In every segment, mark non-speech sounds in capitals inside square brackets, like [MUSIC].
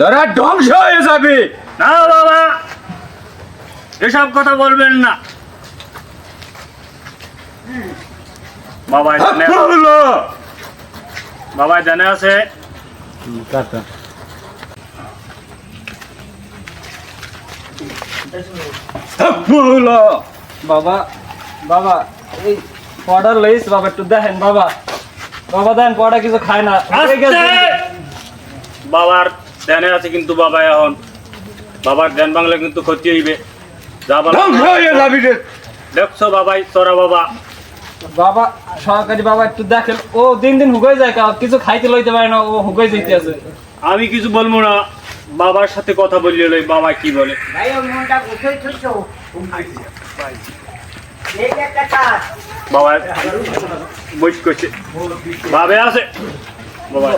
তোরা ধ্বংস হয়ে যাবে। না বাবা এসব কথা বলবেন না। বাবা জানে বাবা জানে আছে? বাবা বাবা এই লইস বাবা একটু দেখেন বাবা। বাবা দেন পড়া কিছু খায় না। বাবার ধ্যানে আছে কিন্তু বাবা এখন। বাবার ধ্যান বাংলা কিন্তু ক্ষতি হইবে। যা দেখছ বাবাই তোরা বাবা। বাবা সহকারী বাবা একটু দেখেন। ও দিন দিন হুগাই যায় কা কিছু খাইতে লইতে পারে না ও হুগাই যাইতে আছে। আমি কিছু বলব না বাবার সাথে কথা বললে লই বাবা কি বলে। ভাই ওর মনটা থইছো বাবা বইস করছে বাবে আছে। বাবা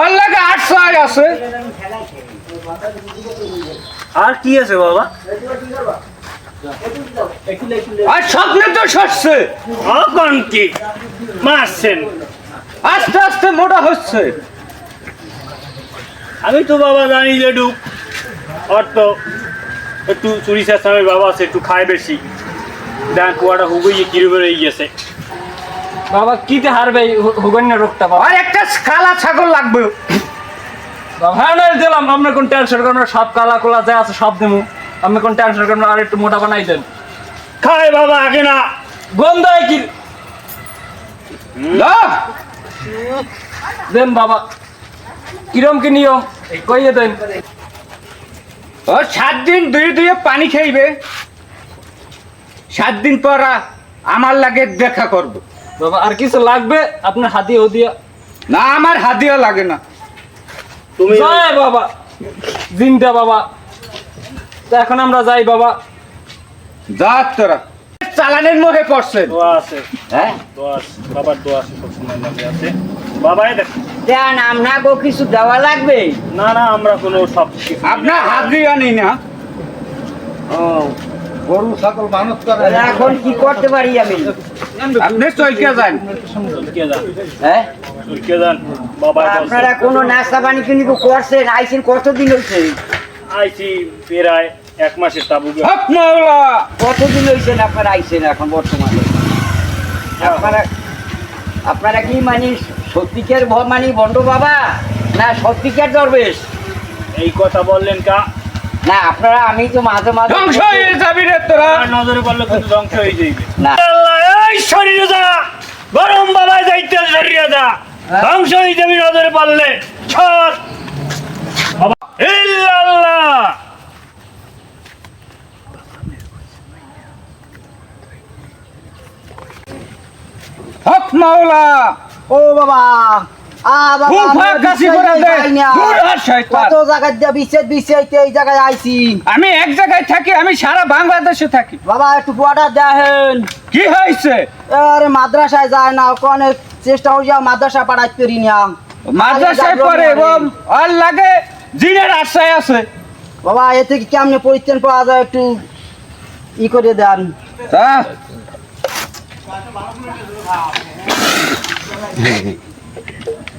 আর লাগে আটশায় আছে। আর কি আছে বাবা? আর স্বপ্নে তো সরছে। এখন মারছেন। আস্তে আস্তে মোটা হচ্ছে। আমি তো বাবা জানি যে ডুব অর্থ একটু চুরি চেষ্টামের বাবা আছে একটু খায় বেশি। দেখ কুয়াটা হুগুইয়ে কিরবে রয়ে গেছে বাবা কিতে হারবে এই হু- রোগটা বাবা? আর একটা কালা ছাগল লাগবে। বাবা হ্যাঁ দিলাম। আপনার কোন টেনশন করেন সব কালা কোলা যা আছে সব দেবো আপনি কোন টেনশন করেন আর একটু মোটা বানাই দেন। খায় বাবা আগে না। গন্ধ কি। দেন বাবা। কিরম কি নিয়ম? কইয়ে দেন। ও সাত দিন দুই দুই পানি খাইবে। সাত দিন পর আমার লাগে দেখা করব। বাবা আর কিছু লাগবে? আপনার হাতি ও দিয়া। না আমার হাদিও লাগে না। তুমি জয় বাবা জিন্দা বাবা। তো এখন আমরা যাই বাবা। যা তোরা। চালানের মোহে পড়ছেন দোয়া আছে। হ্যাঁ? দোয়া আছে। বাবার দোয়া আছে সবসময় লাগে আছে। বাবাই দেখ। দেন আপনাকে কিছু দেওয়া লাগবে? না না আমরা কোনো সব কিছু আপনার হাদিও নেই না। গরু ছাগল মানুষ তাহলে এখন কি করতে পারি আমি? আপনি চলকে যান। হ্যাঁ? বাবা আপনারা কোনো নাস্তা পানি কিন্তু করছেন আইসেন কতদিন হয়েছে আইছি প্রায় এক মাসের তাবু মাওলা। কতদিন হয়েছেন আপনারা আইসেন এখন বর্তমানে? আপনারা আপনারা কি মানে সত্যিকার ভ- মানে বন্ড বাবা না সত্যিকার দরবেশ? এই কথা বললেন কা না আপনারা আমি তো মাঝে মাঝে ধ্বংস হয়ে যাবি রে তোরা। নজরে পড়লে কিন্তু ধ্বংস হয়ে যাইবে। না। আল্লাহ, এই শরীরে যা গরম বাবা যাইতে শরীরে যা। ধ্বংস হয়ে যাবি নজরে পড়লে ছট ইল্লাল্লাহ। হক মাওলা ও বাবা। আমি এক জায়গায় থাকি আমি সারা বাংলাদেশে থাকি। বাবা একটু কোয়াটা দেখেন। কি হয়েছে? আরে মাদ্রাসায় যায় না ওখানে চেষ্টা হয়ে যাও মাদ্রাসা পাঠাইতে পারি না। মাদ্রাসায় পড়ে এবং আর লাগে জিনের আশ্রয় আছে। বাবা এ থেকে কেমনে পরিত্রাণ পাওয়া যায় একটু ই করে দেন। তা। [LAUGHS]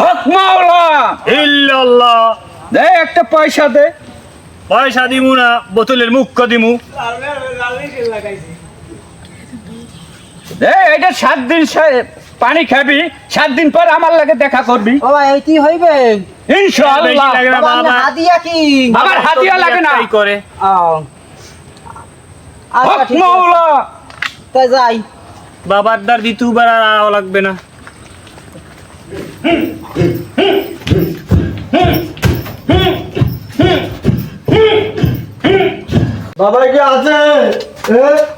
হক মাওলা। ইল্লাল্লাহ। দে একটা পয়সা দে। পয়সা দিমু না বোতলের মুখ্য দিমু। দে এটা সাত দিন পানি খাবি সাত দিন পর আমার লাগে দেখা করবি। বাবা হইবে? ইনশাআল্লাহ। বেশি লাগে না। বাবা হাদিয়া কি? আমার হাতিয়া লাগে না। একটাই করে। আচ্ছা, হক মাওলা। তাই যাই। বাবার দ্বার দ্বিতীয়বার আর লাগবে না। বাবা কি আছে?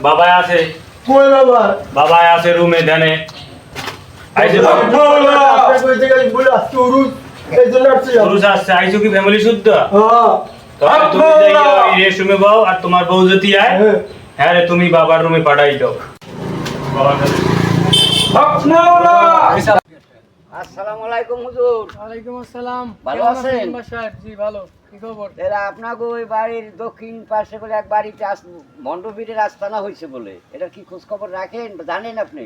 বাবা আছে। কই বাবা বাবা আছে রুমে ধ্যানে। আইসো কি ফ্যামিলি শুদ্ধ? হ্যাঁ। তুমি যাইয়া ওই রেস্ট রুমে বাও আর তোমার বউ যদি আয় হ্যাঁ। হ্যাঁ রে তুমি বাবার রুমে পাঠাই দাও। বাবার কাছে আসসালামু আলাইকুম হুজুর। ওয়ালাইকুম আসসালাম। ভালো আছেন? সাহেব জি ভালো। কি খবর? এরা আপনাকে ওই বাড়ির দক্ষিণ পাশে বলে এক বাড়িতে আস মণ্ডপীরের আস্তানা হয়েছে বলে। এটা কি খোঁজ খবর রাখেন? জানেন আপনি?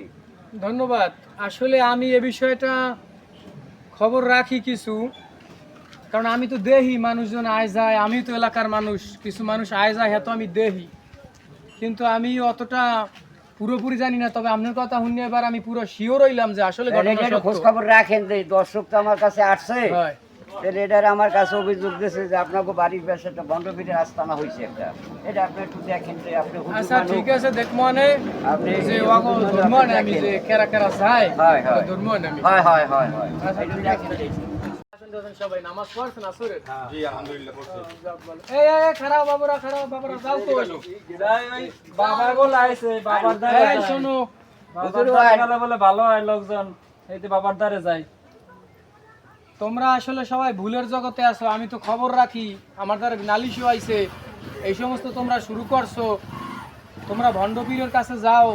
ধন্যবাদ। আসলে আমি এ বিষয়টা খবর রাখি কিছু। কারণ আমি তো দেহি মানুষজন আয় যায়। আমি তো এলাকার মানুষ। কিছু মানুষ আয় যায় হ্যাঁ তো আমি দেহি। কিন্তু আমি অতটা পুরোপুরি জানি না তবে আপনার কথা শুনে এবার আমি পুরো শিওর হইলাম যে আসলে খোঁজ খবর রাখেন যে দর্শক তো আমার কাছে আসছে। তাহলে এটার আমার কাছে অভিযোগ দিয়েছে যে আপনাকে বাড়ির পাশে একটা বন্ধবীরের আস্তানা হয়েছে একটা। এটা আপনি একটু দেখেন যে আপনি আচ্ছা ঠিক আছে দেখব মানে আপনি যে ওয়াগো ধর্ম আমি যে কেরা কেরা যায় হয়, হয়। ধর্ম আমি। হয় হয় হয় হয়। আচ্ছা, ঠিক দেখেন। আসেন, আসেন সবাই নামাজ পড়ছেন আসরে জি আলহামদুলিল্লাহ এই এই খারাপ বাবুরা খারাপ বাবুরা যাও তো। বাবা বলে আইছে বাবার দ্বারে এই শোনো। বাবার দ্বারে বলে ভালো হয় লোকজন এই বাবার দ্বারে যাই তোমরা আসলে সবাই ভুলের জগতে আছো আমি তো খবর রাখি আমার দ্বারা নালিশও আইছে। এই সমস্ত তোমরা শুরু করছ তোমরা ভণ্ডপীরের কাছে যাও।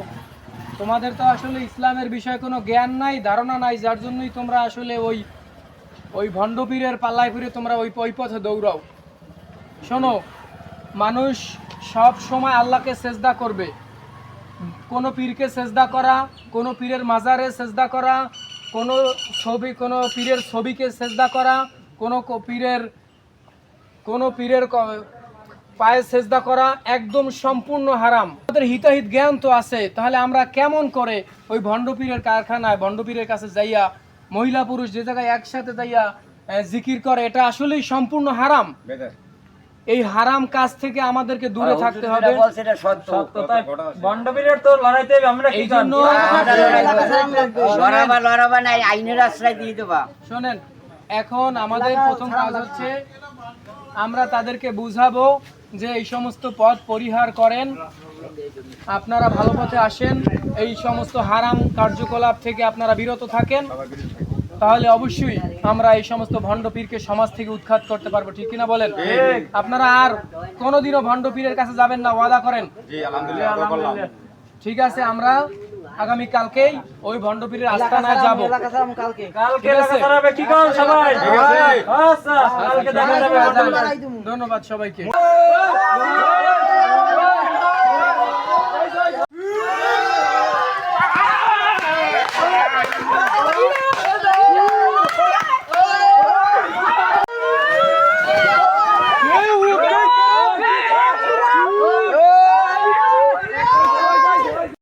তোমাদের তো আসলে ইসলামের বিষয়ে কোনো জ্ঞান নাই ধারণা নাই যার জন্যই তোমরা আসলে ওই ওই ভণ্ডপীরের পাল্লায় ফিরে তোমরা ওই ওই পথে দৌড়াও। শোনো, মানুষ সব সময় আল্লাহকে সেজদা করবে। কোনো পীরকে সেজদা করা, কোনো পীরের মাজারে সেজদা করা, কোনো ছবি, কোনো পীরের ছবিকে সেজদা করা, কোনো পীরের কোনো পীরের পায়ে সেজদা করা একদম সম্পূর্ণ হারাম। আমাদের হিতাহিত জ্ঞান তো আছে, তাহলে আমরা কেমন করে ওই ভণ্ডপীরের কারখানায় ভণ্ডপীরের কাছে যাইয়া মহিলা পুরুষ যে জায়গায় একসাথে যাইয়া জিকির করে এটা আসলেই সম্পূর্ণ হারাম। এই হারাম কাজ থেকে আমাদেরকে দূরে থাকতে হবে। বলছে এটা সত্য। সত্য তাই বন্ডবীরের তো লড়াইতে আমরা কি লড়াবা লড়াবা নাই আইনের আশ্রয় দিয়ে দেবা। শোনেন এখন আমাদের প্রথম কাজ হচ্ছে আমরা তাদেরকে বুঝাবো যে এই সমস্ত পথ পরিহার করেন। আপনারা ভালো পথে আসেন এই সমস্ত হারাম কার্যকলাপ থেকে আপনারা বিরত থাকেন। তাহলে অবশ্যই আমরা এই সমস্ত ভণ্ড পীরকে সমাজ থেকে উৎখাত করতে পারব ঠিক কিনা বলেন? আপনারা আর কোনোদিনও ভণ্ড পীরের কাছে যাবেন না ওয়াদা করেন। ঠিক আছে আমরা আগামী কালকেই ওই ভণ্ড পীরের আস্তানায় যাব। কালকে। ঠিক আছে। আচ্ছা কালকে দেখা যাবে। ধন্যবাদ সবাইকে।